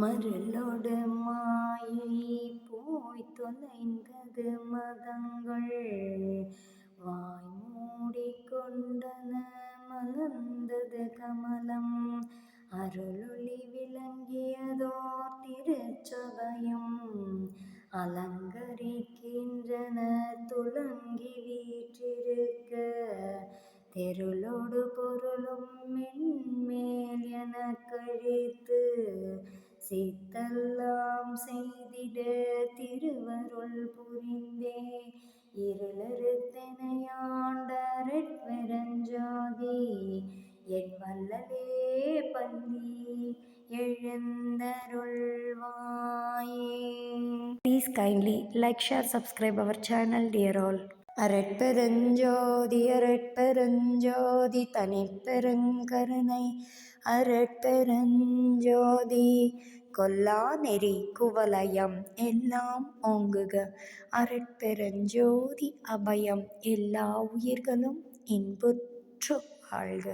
மருளோடு மாயை போய் தொலைந்தது மதங்கள். வாய் மூடிக்கொண்டன மலர்ந்தது கமலம். அருளொளி விளங்கியதோர் திருச்சபயம். அலங்கரிக்கின்றன துளங்கி வீற்றிருக்க. தெருளோடு பொருளும் மென்மேல் என கழித்து சித்தெல்லாம் செய்திட திருவருள் புரிந்தே. இருளறுத்தெனையாண்டரெட்பெருஞ்சாதி என் வல்லலே பள்ளி எழுந்தருள்வாயே. Please kindly like share subscribe our channel dear all அரட்பெருஞ்சோதி அரட்பெருஞ்சோதி தனிப்பெருங்கருணை. அரட்பெருஞ்சோதி கொல்லா நெறி குவலயம் எல்லாம் ஓங்குக. அருட்பெருஞ்சோதி அபயம் எல்லா உயிர்களும் இன்புற்று வாழ்க